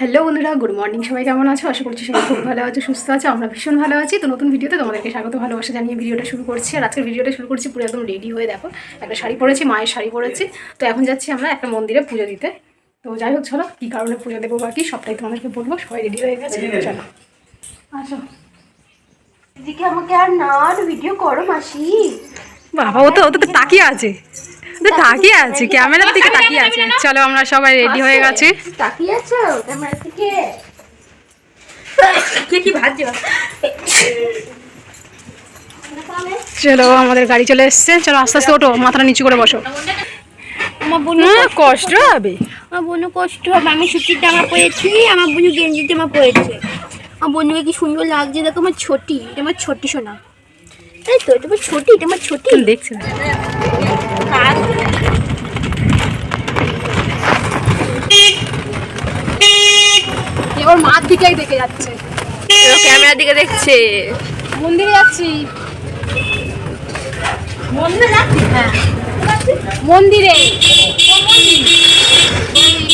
Hello বন্ধুরা good morning. সবাই কেমন আছো? আশা করছি সবাই খুব ভালো আছো সুস্থ আছো আমরা ভীষণ ভালো আছি। তো নতুন ভিডিওতে তোমাদেরকে স্বাগত ভালোবাসা জানিয়ে ভিডিওটা শুরু করছি। আর আজকের ভিডিওটা শুরু করছি পুরো একদম রেডি হয়ে দেখো একটা শাড়ি পরেছি মায়ের শাড়ি পরেছি। তো এখন যাচ্ছি আমরা একটা মন্দিরে পুজো দিতে। তো যাই হোক চলো কী কারণে পুজো দেবো বা কি সবটাই তোমাদেরকে বলব। সবাই রেডি হয়ে গেছে? চলো। আসো এদিকে আমাকে আর না ভিডিও করো মাসি। বাবা ও তো ও তো তাকিয়ে আছে। তাকিয়ে আছে ক্যামেরার দিকে তাকিয়ে আছে। চলো আমরা সবাই রেডি হয়ে গেছি। তাকিয়ে আছো ক্যামেরা থেকে? কে কি ভাজছে চলো আমাদের গাড়ি চলে এসছে। চলো আস্তে আস্তে ওঠো মাথাটা নিচু করে বসো। আমার বোন কষ্ট হবে। আমার বোন কষ্ট হবে। আমি সুতির জামা পরেছি আমার বোন গেঞ্জি জামা পরেছে আমার বোনকে কি সুন্দর লাগছে? দেখো আমার ছোটি এটা আমার ছোটি সোনা। এই তো এটা আমার ছোটি এটা আমার ছোটি। দেখছি। ওর মার দিকেই দেখে যাচ্ছে। ক্যামেরার দিকে দেখছে। মন্দিরে যাচ্ছি। মন্দিরে যাচ্ছি? হ্যাঁ। মন্দিরে।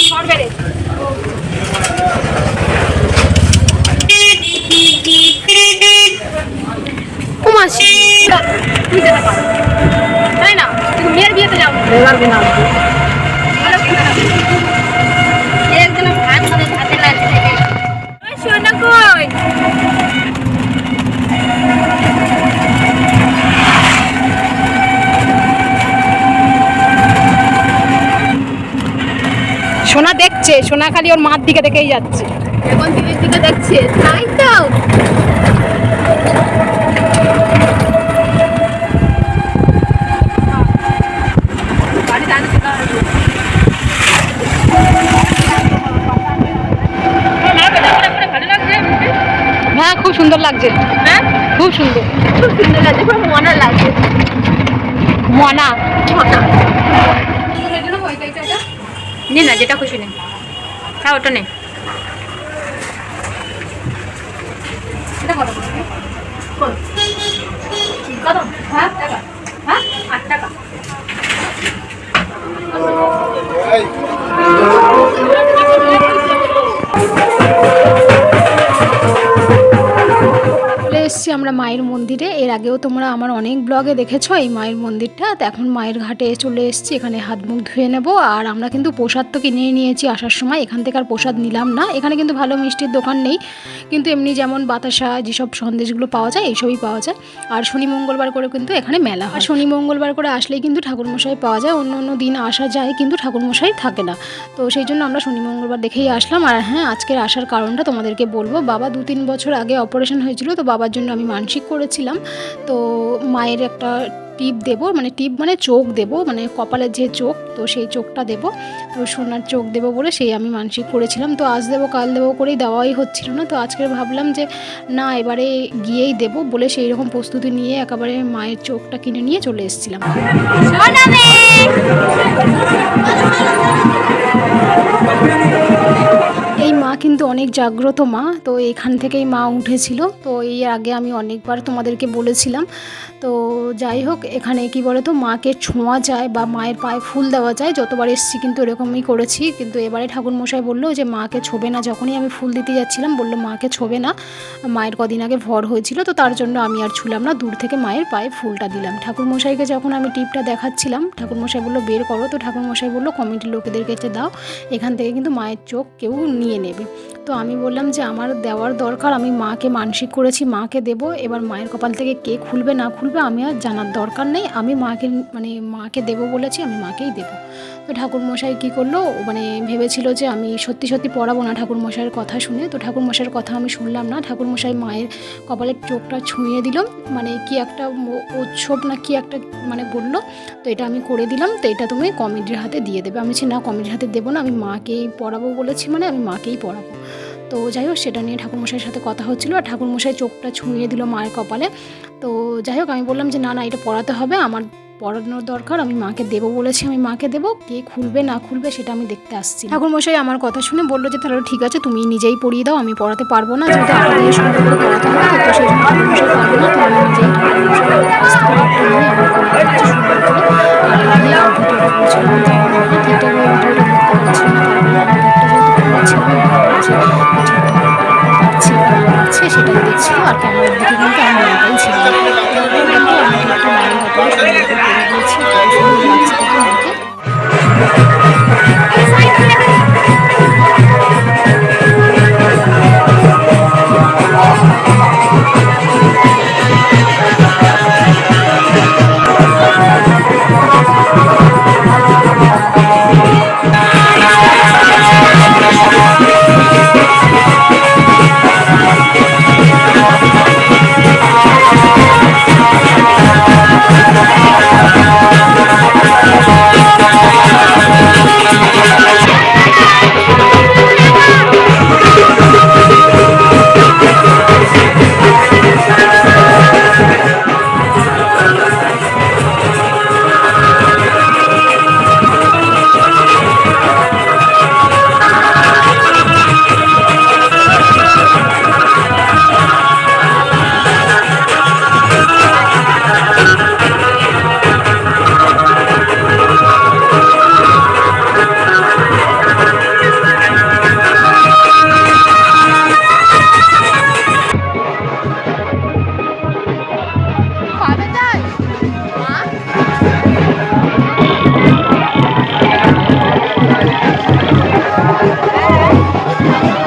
সরবেরে ও। মাসি তুই যেতে পারো না। সোনা দেখছে সোনা খালি ওর মার দিকে দেখেই যাচ্ছে। এখন দিদির দিকে দেখছে তাই তো হ্যাঁ খুব সুন্দর লাগছে। হ্যাঁ? খুব সুন্দর। খুব সুন্দর লাগছে খুব মনা লাগছে। মনা। মনা। নে না যেটা খুশি নে। হ্যাঁ ওটা নে। মায়ের মন্দিরে। এর আগেও তোমরা আমার অনেক ব্লগে দেখেছ এই মায়ের মন্দিরটা। তো এখন মায়ের ঘাটে চলে এসেছি, এখানে হাত মুখ ধুয়ে নেব। আর আমরা কিন্তু প্রসাদ তো কিনে নিয়েছি আসার সময়, এখান থেকে আর প্রসাদ নিলাম না। এখানে কিন্তু ভালো মিষ্টির দোকান নেই, কিন্তু এমনি যেমন বাতাসা যেসব সন্দেশগুলো পাওয়া যায়, এইসবই পাওয়া যায়। আর শনি মঙ্গলবার করে কিন্তু এখানে মেলা আর শনি মঙ্গলবার করে আসলেই কিন্তু ঠাকুরমশাই পাওয়া যায়, অন্য অন্য দিন আসা যায়, কিন্তু ঠাকুরমশাই থাকে না। তো সেই জন্য আমরা শনি মঙ্গলবার দেখেই আসলাম। আর হ্যাঁ আজকের আসার কারণটা তোমাদেরকে বলব, বাবা দু তিন বছর আগে অপারেশন হয়েছিল, তো বাবার জন্য আমি মানসিক করেছিলাম। তো মায়ের একটা টিপ দেব মানে টিপ মানে চোখ দেব মানে কপালের যে চোখ, তো সেই চোখটা দেব তো সোনার চোখ দেবো বলে সেই আমি মানসিক করেছিলাম। তো আজ দেবো, কাল দেবো করেই দেওয়াই হচ্ছিল না। তো আজকে ভাবলাম যে, না, এবারে গিয়েই দেবো বলে সেই রকম প্রস্তুতি নিয়ে একেবারে মায়ের চোখটা কিনে নিয়ে চলে এসেছিলাম। এই মা কিন্তু অনেক জাগ্রত মা, তো এখান থেকেই মা উঠেছিল। তো এই আগে আমি অনেকবার তোমাদেরকে বলেছিলাম। তো যাই হোক, এখানে কি বলে তো মাকে ছোঁয়া যায় বা মায়ের পায়ে ফুল দেওয়া যায়, যতবার এসেছি কিন্তু এরকমই করেছি। কিন্তু এবারে ঠাকুরমশাই বলল যে, মাকে ছোবে না। যখনই আমি ফুল দিতে যাচ্ছিলাম, বলল, মাকে ছোবে না। মায়ের কদিন আগে ভর হয়েছিল, তো তার জন্য আমি আর ছুলাম না। দূর থেকে মায়ের পায়ে ফুলটা দিলাম। ঠাকুরমশাইকে যখন আমি টিপটা দেখাচ্ছিলাম, ঠাকুরমশাই বলল, বের করো। তো ঠাকুরমশাই বলল, কমিটির লোকেদের কাছে দাও। এখান থেকে কিন্তু মায়ের চোখ কেউ নিয়ে নেবে। তো আমি বললাম যে আমার দেওয়ার দরকার, আমি মাকে মানসিক করেছি, মাকে দেব, এবার মায়ের কপাল থেকে কে খুলবে না খুলবে আমি আর জানার দরকার নেই। আমি মাকে মানে মাকে দেব বলেছি, আমি মাকেই দেব। তো ঠাকুরমশাই কী করল? মানে ভেবেছিল যে আমি সত্যি সত্যি পড়াবো না ঠাকুরমশাইয়ের কথা শুনে। তো ঠাকুরমশাইয়ের কথা আমি শুনলাম না। ঠাকুরমশাই মায়ের কপালের চোখটা ছুঁয়ে দিল। মানে কি একটা উৎসব না কি একটা মানে বলল। তো এটা আমি করে দিলাম। তো এটা তুমি কমিটির হাতে দিয়ে দেবে। আমি বলছি, না, কমিটির হাতে দেবো না। আমি মাকেই পড়াবো বলেছি মানে আমি মাকেই পড়াবো। তো যাই হোক, সেটা নিয়ে ঠাকুরমশাইয়ের সাথে কথা হচ্ছিল। আর ঠাকুরমশাই চোখটা ছুঁয়ে দিল মায়ের কপালে। তো যাই হোক, আমি বললাম যে, না না, এটা পড়াতে হবে। আমার পড়ানোর দরকার, আমি মাকে দেবো বলেছি, আমি মাকে দেবো, কে খুলবে না খুলবে সেটা আমি দেখতে আসছি ঠাকুরমশাই আমার কথা শুনে বলল যে, তাহলে ঠিক আছে, তুমি নিজেই পড়িয়ে দাও, আমি পড়াতে পারব না, যেহেতু আপনাদের সুন্দর করে পড়াতে হবে তো সেই জন্য পারবে না আমি নিজেই আমি আমি সেটাই দেখছিল আর ক্যামেরার দিকে কিন্তু মনটাই ছিল হাতে সুন্দর করে করে দিয়েছি লাগছে দেখো মাকে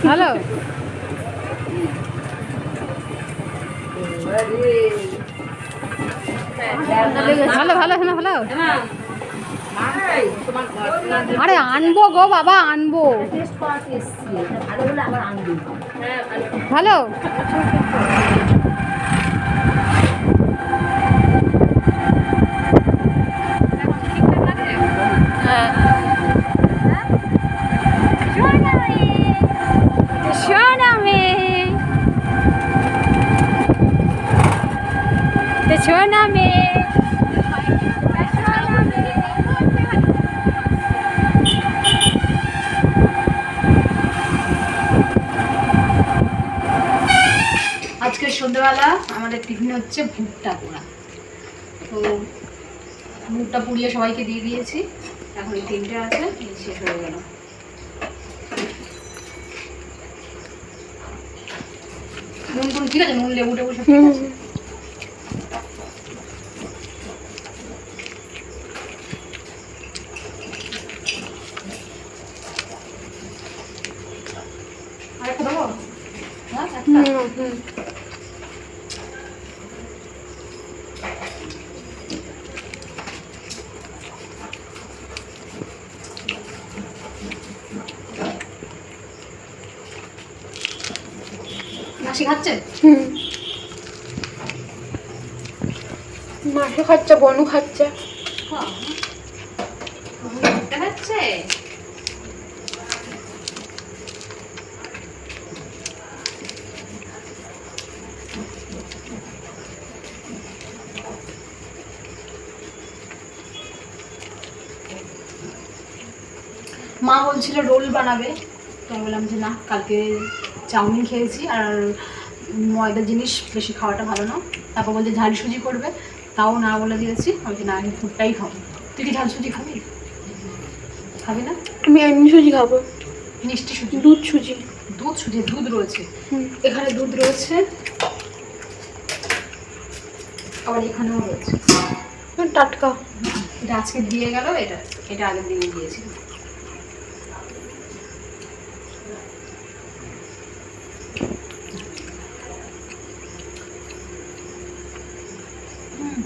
হ্যালো ভালো ভালো হ্যাঁ ভালো। আরে আনব গো বাবা আনব। ভালো? সন্ধ্যেবেলা আমাদের টিফিন হচ্ছে ভুট্টা পোড়া। তো ভুট্টা পুড়িয়ে সবাইকে দিয়ে দিয়েছি। এখন এই তিনটে আছে শেষ হয়ে গেল। নুন টুন, ঠিক আছে? নুন, লেবু টেবু সব ঠিক আছে? একটা খাচ্ছে মাসে খাচ্ছে বনু খাচ্ছে। খাচ্ছে। মা বলছিল রোল বানাবে। তো আমি বললাম যে না কালকে চাউমিন খেয়েছি আর ময়দা জিনিস বেশি খাওয়াটা ভালো না। তারপর বলছে ঝাল সুজি করবে। তাও না বলে দিয়েছি। আমি বলছি, না আমি ফুটটাই খাব। তুই কি ঝাল সুজি খাবি? খাবি না? আমি এমনি সুজি খাব। মিষ্টি সুজি? দুধ সুজি। দুধ সুজি দুধ রয়েছে। এখানে দুধ রয়েছে। আবার এখানেও রয়েছে। টাটকা। এটা আজকে দিয়ে গেল এটা এটা আগের দিনে দিয়েছিল হুম